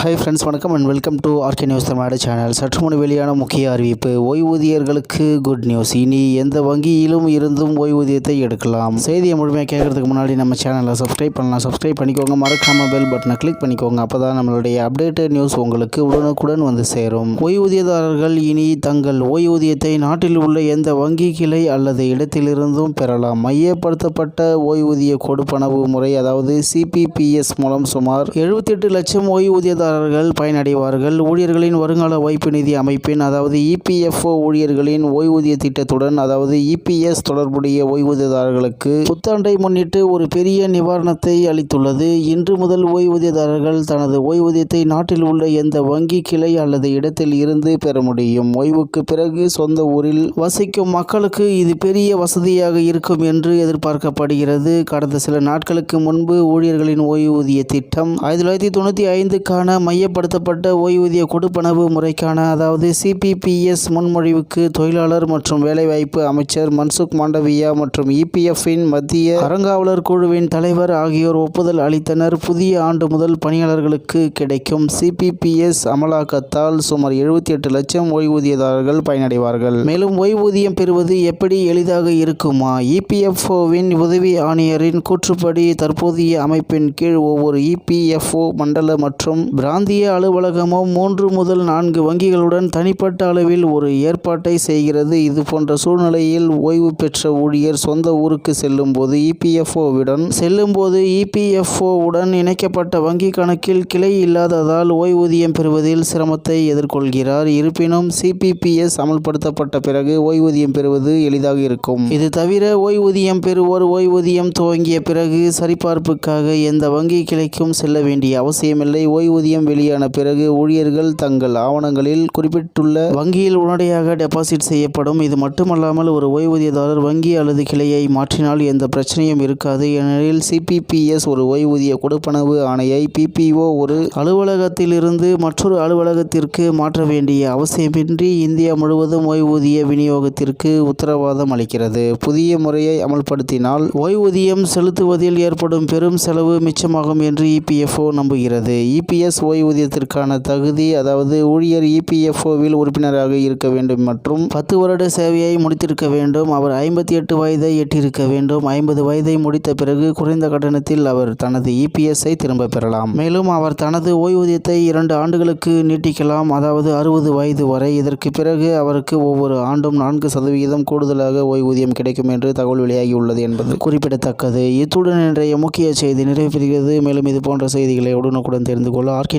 Hi friends வணக்கம் and welcome to RK News Tamil Nadu channel சற்று முன் வெளியான முக்கிய அறிவிப்பு ஓய்வூதியர்களுக்கு குட் நியூஸ் இனி எந்த வங்கியிலும் இருந்தும் ஓய்வூதியத்தை எடுக்கலாம். செய்தியை முழுமையாக கேட்கறதுக்கு முன்னாடி நம்ம சேனலை சப்ஸ்கிரைப் பண்ணலாம். சப்ஸ்கிரைப் பண்ணிக்கோங்க. மறக்காம பெல் பட்டனை கிளிக் பண்ணிக்கோங்க. அப்போ தான் நம்மளுடைய அப்டேட்டட் நியூஸ் உங்களுக்கு உடனுக்குடன் வந்து சேரும். ஓய்வூதியதாரர்கள் இனி தங்கள் ஓய்வூதியத்தை நாட்டில் உள்ள எந்த வங்கி கிளை அல்லது இடத்திலிருந்தும் பெறலாம். மையப்படுத்தப்பட்ட ஓய்வூதிய கொடுப்பனவு முறை அதாவது சிபிபிஎஸ் மூலம் சுமார் எழுபத்தி எட்டு லட்சம் ஓய்வூதியதாரர்கள் பயனடைவார்கள். ஊழியர்களின் வருங்கால வைப்பு நிதி அமைப்பின் அதாவது இபிஎஃப்ஓ ஊழியர்களின் ஓய்வூதிய திட்டத்துடன் அதாவது இபிஎஸ் தொடர்புடைய ஓய்வூதியதாரர்களுக்கு புத்தாண்டை முன்னிட்டு ஒரு பெரிய நிவாரணத்தை அளித்துள்ளது. இன்று முதல் ஓய்வூதியதாரர்கள் தனது ஓய்வூதியத்தை நாட்டில் உள்ள எந்த வங்கி கிளை அல்லது இடத்தில் இருந்து பெற முடியும். ஓய்வுக்கு பிறகு சொந்த ஊரில் வசிக்கும் மக்களுக்கு இது பெரிய வசதியாக இருக்கும் என்று எதிர்பார்க்கப்படுகிறது. கடந்த சில நாட்களுக்கு முன்பு ஊழியர்களின் ஓய்வூதிய திட்டம் ஆயிரத்தி தொள்ளாயிரத்தி தொண்ணூற்றி ஐந்துக்கான மையப்படுத்தப்பட்ட ஓய்வூதிய கொடுப்பனவு முறைக்கான அதாவது சிபிபிஎஸ் முன்மொழிவுக்கு தொழிலாளர் மற்றும் வேலைவாய்ப்பு அமைச்சர் மன்சுக் மாண்டவியா மற்றும் இபிஎஃப்பின் மத்திய அறங்காவலர் குழுவின் தலைவர் ஆகியோர் ஒப்புதல் அளித்தனர். புதிய ஆண்டு முதல் பணியாளர்களுக்கு கிடைக்கும் சிபிபிஎஸ் அமலாக்கத்தால் சுமார் எழுபத்தி எட்டு லட்சம் ஓய்வூதியதாரர்கள் பயனடைவார்கள். மேலும் ஓய்வூதியம் பெறுவது எப்படி எளிதாக இருக்குமா? இபிஎஃப்ஓவின் உதவி ஆணையரின் கூற்றுப்படி தற்போதைய அமைப்பின் கீழ் ஒவ்வொரு இபிஎஃப்ஓ மண்டல மற்றும் பிராந்திய பிராந்திய அலுவலகமோ மூன்று முதல் நான்கு வங்கிகளுடன் தனிப்பட்ட அளவில் ஒரு ஏற்பாட்டை செய்கிறது. இது போன்ற சூழ்நிலையில் ஓய்வு பெற்ற ஊழியர் சொந்த ஊருக்கு செல்லும் போது இபிஎஃப்ஓவிடன் செல்லும் போது இபிஎஃப்ஓவுடன் இணைக்கப்பட்ட வங்கி கணக்கில் கிளை இல்லாததால் ஓய்வூதியம் பெறுவதில் சிரமத்தை எதிர்கொள்கிறார். இருப்பினும் சிபிபிஎஸ் அமல்படுத்தப்பட்ட பிறகு ஓய்வூதியம் பெறுவது எளிதாக இருக்கும். இது தவிர ஓய்வூதியம் பெறுவோர் ஓய்வூதியம் துவங்கிய பிறகு சரிபார்ப்புக்காக எந்த வங்கி கிளைக்கும் செல்ல வேண்டிய அவசியமில்லை. ஓய்வூதியம் வெளியான பிறகு ஊழியர்கள் தங்கள் ஆவணங்களில் குறிப்பிட்டுள்ள வங்கியில் உடனடியாக டெபாசிட் செய்யப்படும். இது மட்டுமல்லாமல் ஒரு ஓய்வூதியதாரர் வங்கி அல்லது கிளையை மாற்றினால் எந்த பிரச்சனையும் இருக்காது. ஏனெனில் சிபிபிஎஸ் ஒரு ஓய்வூதிய கொடுப்பனவு ஆணையை பிபிஓ ஒரு அலுவலகத்திலிருந்து மற்றொரு அலுவலகத்திற்கு மாற்ற வேண்டிய அவசியமின்றி இந்தியா முழுவதும் ஓய்வூதிய விநியோகத்திற்கு உத்தரவாதம் அளிக்கிறது. புதிய முறையை அமல்படுத்தினால் ஓய்வூதியம் செலுத்துவதில் ஏற்படும் பெரும் செலவு மிச்சமாகும் என்று இபிஎஃப்ஓ நம்புகிறது. இபிஎஸ் ஓய்வூதியத்திற்கான தகுதி அதாவது ஊழியர் இபிஎஃப்ஓவில் உறுப்பினராக இருக்க வேண்டும் மற்றும் பத்து வருட சேவையை முடித்திருக்க வேண்டும். அவர் ஐம்பத்தி எட்டு வயதை எட்டியிருக்க வேண்டும். ஐம்பது வயதை முடித்த பிறகு குறைந்த கட்டணத்தில் அவர் தனது இபிஎஸ்ஐ திரும்ப பெறலாம். மேலும் அவர் தனது ஓய்வூதியத்தை இரண்டு ஆண்டுகளுக்கு நீட்டிக்கலாம். அதாவது அறுபது வயது வரை. இதற்கு பிறகு அவருக்கு ஒவ்வொரு ஆண்டும் நான்கு சதவிகிதம் கூடுதலாக ஓய்வூதியம் கிடைக்கும் என்று தகவல் வெளியாகியுள்ளது என்பது குறிப்பிடத்தக்கது. இத்துடன் இன்றைய முக்கிய செய்தி நிறைவு பெறுகிறது. மேலும் இது போன்ற செய்திகளை உடனுக்குடன் தெரிந்து கொள்ள ஆர்கே